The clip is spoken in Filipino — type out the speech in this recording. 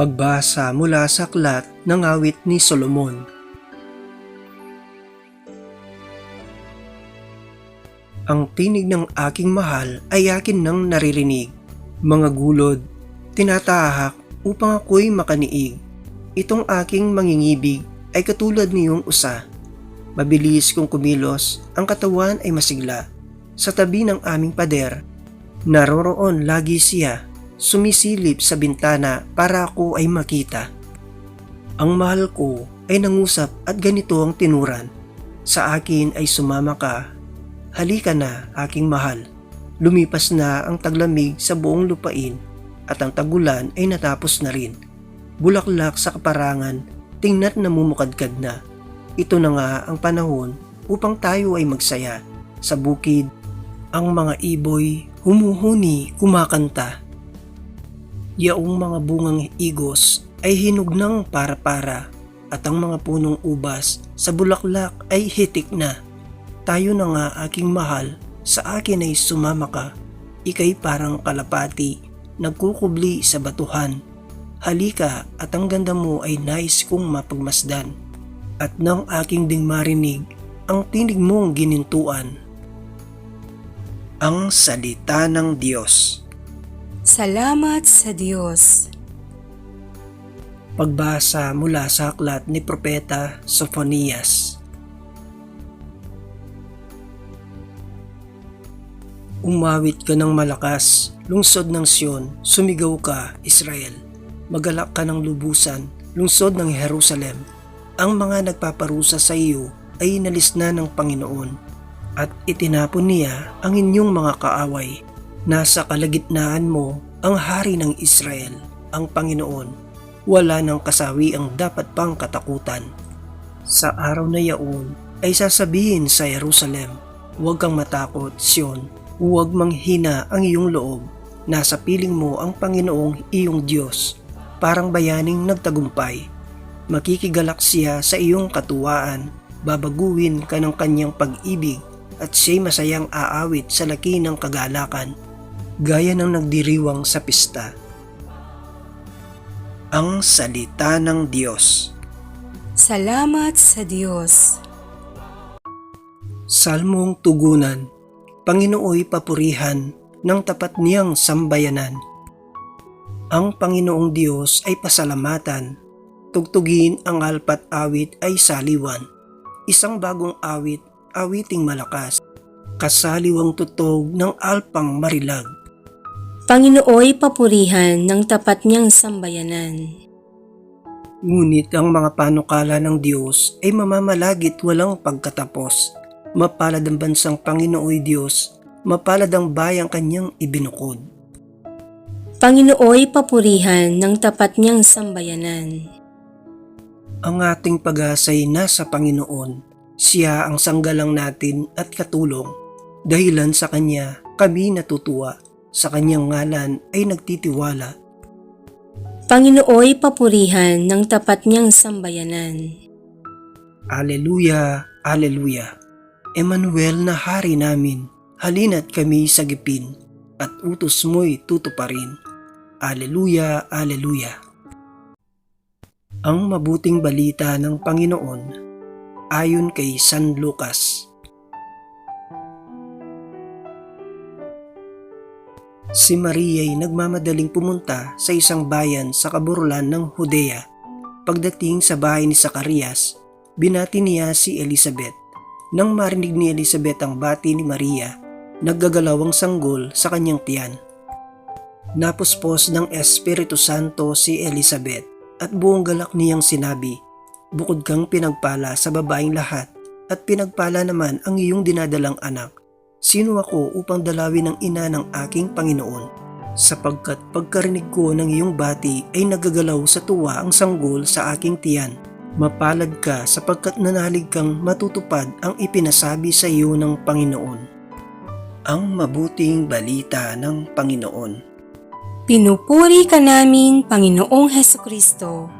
Pagbasa mula sa aklat ng awit ni Solomon. Ang tinig ng aking mahal ay akin nang naririnig. Mga gulod, tinatahak upang ako'y makaniig. Itong aking mangingibig ay katulad niyong usa. Mabilis kong kumilos, ang katawan ay masigla. Sa tabi ng aming pader, naroroon lagi siya sumisilip sa bintana para ako ay makita. Ang mahal ko ay nangusap at ganito ang tinuran. Sa akin ay sumama ka. Halika na, aking mahal. Lumipas na ang taglamig sa buong lupain at ang tagulan ay natapos na rin. Bulaklak sa kaparangan, tingna't namumukadkad na. Ito na nga ang panahon upang tayo ay magsaya. Sa bukid, ang mga iboy humuhuni kumakanta yaong mga bungang igos ay hinog ng para-para at ang mga punong ubas sa bulaklak ay hitik na. Tayo na nga aking mahal, sa akin ay sumama ka. Ika'y parang kalapati, nagkukubli sa batuhan. Halika at ang ganda mo ay nais kong mapagmasdan. At nang aking ding marinig, ang tinig mong ginintuan. Ang Salita ng Diyos Salamat sa Diyos. Pagbasa mula sa aklat ni Propeta Sophonias. Umawit ka ng malakas, lungsod ng Sion, sumigaw ka, Israel. Magalak ka ng lubusan, lungsod ng Jerusalem. Ang mga nagpaparusa sa iyo ay inalis na ng Panginoon at itinapon niya ang inyong mga kaaway. Nasa kalagitnaan mo ang hari ng Israel, ang Panginoon. Wala ng kasawi ang dapat pang katakutan. Sa araw na yaon ay sasabihin sa Jerusalem, Huwag kang matakot, Sion. Huwag manghina ang iyong loob. Nasa piling mo ang Panginoong iyong Diyos. Parang bayaning nagtagumpay. Makikigalak siya sa iyong katuwaan. Babaguhin ka ng kanyang pag-ibig at siya'y masayang aawit sa laki ng kagalakan gaya ng nagdiriwang sa pista. Ang Salita ng Diyos Salamat sa Diyos. Salmong Tugunan Panginooy papurihan ng tapat niyang sambayanan. Ang Panginoong Diyos ay pasalamatan. Tugtugin ang alpat awit ay saliwan. Isang bagong awit, awiting malakas. Kasaliwang tutog ng alpang marilag. Panginooy papurihan ng tapat niyang sambayanan. Ngunit ang mga panukala ng Diyos ay mamamalagit walang pagkatapos. Mapalad ang bansang Panginooy Diyos, mapalad ang bayang kanyang ibinukod. Panginooy papurihan ng tapat niyang sambayanan. Ang ating pag-asay nasa Panginoon. Siya ang sanggalang natin at katulong. Dahilan sa Kanya, kami natutuwa. Sa Kanyang ngalan ay nagtitiwala. Panginooy papurihan ng tapat niyang sambayanan. Aleluya, Aleluya. Emmanuel na hari namin, halina't kami sa gipin, at utos mo'y tutuparin. Aleluya, Aleluya. Ang mabuting balita ng Panginoon ayon kay San Lucas. Si Maria ay nagmamadaling pumunta sa isang bayan sa kaburulan ng Judea. Pagdating sa bahay ni Zacarias, binati niya si Elizabeth. Nang marinig ni Elizabeth ang bati ni Maria, naggagalaw ang sanggol sa kanyang tiyan. Napuspos ng Espiritu Santo si Elizabeth at buong galak niyang sinabi, Bukod kang pinagpala sa babaeng lahat at pinagpala naman ang iyong dinadalang anak. Sino ako upang dalawin ang ina ng aking Panginoon? Sapagkat pagkarinig ko ng iyong bati ay nagagalaw sa tuwa ang sanggol sa aking tiyan. Mapalad ka sapagkat nanalig kang matutupad ang ipinasabi sa iyo ng Panginoon. Ang mabuting balita ng Panginoon. Pinupuri ka namin, Panginoong Heso Kristo.